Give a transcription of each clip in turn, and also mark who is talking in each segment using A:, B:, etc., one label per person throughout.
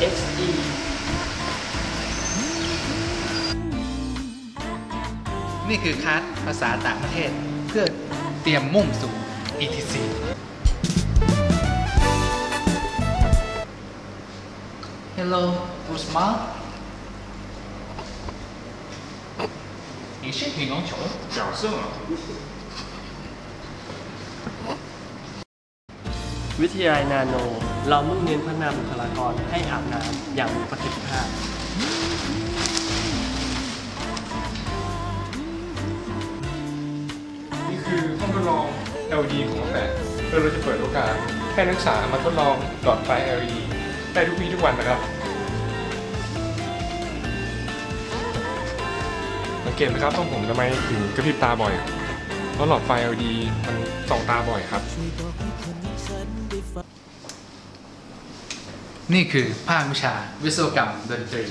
A: XE นี่คือคัสภาษาต่างประเทศเพื่อเตรียมมุ่งสู่ ETC Hello, Usma 你是羽毛球侥幸啊
B: วิทยาลัยนาโน เรามุ่งเน้นพัฒนาบุคลากรให้อาบน้ำอย่างมีประสิทธิภาพ
C: นี่คือห้องทดลอง LED ของน้งแปดโดยเราจะเปิดโอกาสให้นักศึกษามาทดลองหลอดไฟ LED ได้ทุกวีทุกวันนะครับสังเกตไหมครับห้องผมทำไมถึงกระพริบตาบ่อยเพราะหลอดไฟ LED มันส่องตาบ่อยครับ
A: นี่คือภาควิชาวิศวกรรมดนตรี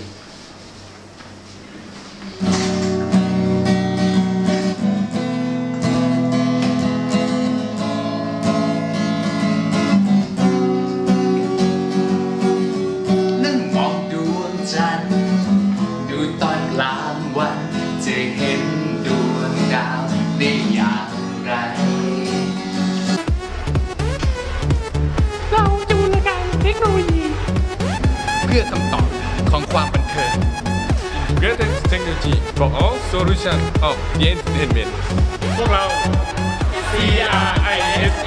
A: นั่งมองดวงจันทร์ดูตอนกลางวัน จะเห็นดวงดาวได้อย่างไร
C: Technology for all solution of the entertainment พวกเรา CRISE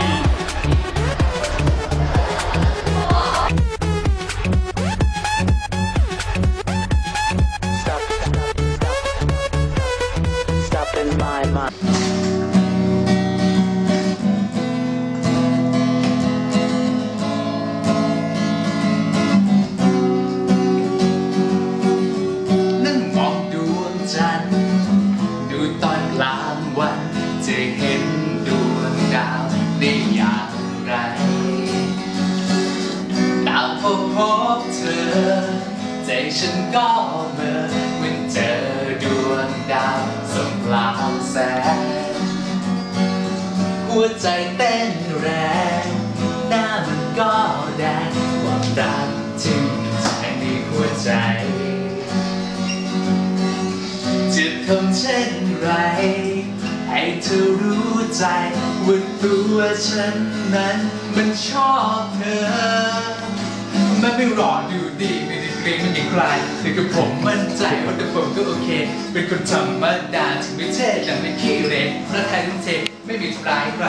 D: Stop, stop, stop in my mind.
A: ไรดาวพบพบเธอ ใจฉันก็เมื่อมันเจอดวงดาวส่องกลางแสง หัวใจเต้นแรง หน้ามันก็แดงความรักจึงแทงในหัวใจจะทำเช่นไร ให้เธอรู้ใจว่าตัวฉันนั้น มันชอบเธอ มันไม่หล่อดูดีไม่ได้เกรงมันอย่างใครแต่กับผมมั่นใจว่าแต่ผมก็โอเค เป็นคนธรรมดาถึงไม่เท่แต่ไม่ขี้เหร่รักใครทั้งเทไม่มีทำร้ายใคร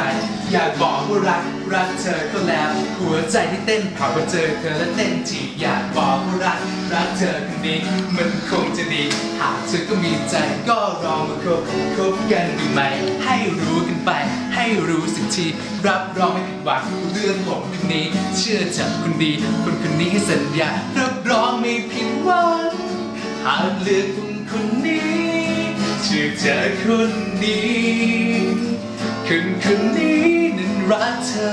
A: อยากบอกว่ารักรักเธอก็แล้ว หัวใจที่เต้นเผาพอเจอเธอและเต้นจีบอยากบอกว่ารักรักเธอคนนี้มันคงจะดี หากเธอก็มีใจก็ลองมาคบคบกันดูไหม ให้รู้กันไป ให้รู้สักที รับรองไม่ผิดหวังเรื่องผมคนนี้ เชื่อจากคนดีคนคนนี้ให้สัญญารับรองไม่ผิดหวังหากเลือกคนคนนี้เชื่อเจอคนนี้ คืนคืนนี้นั้นรักเธอ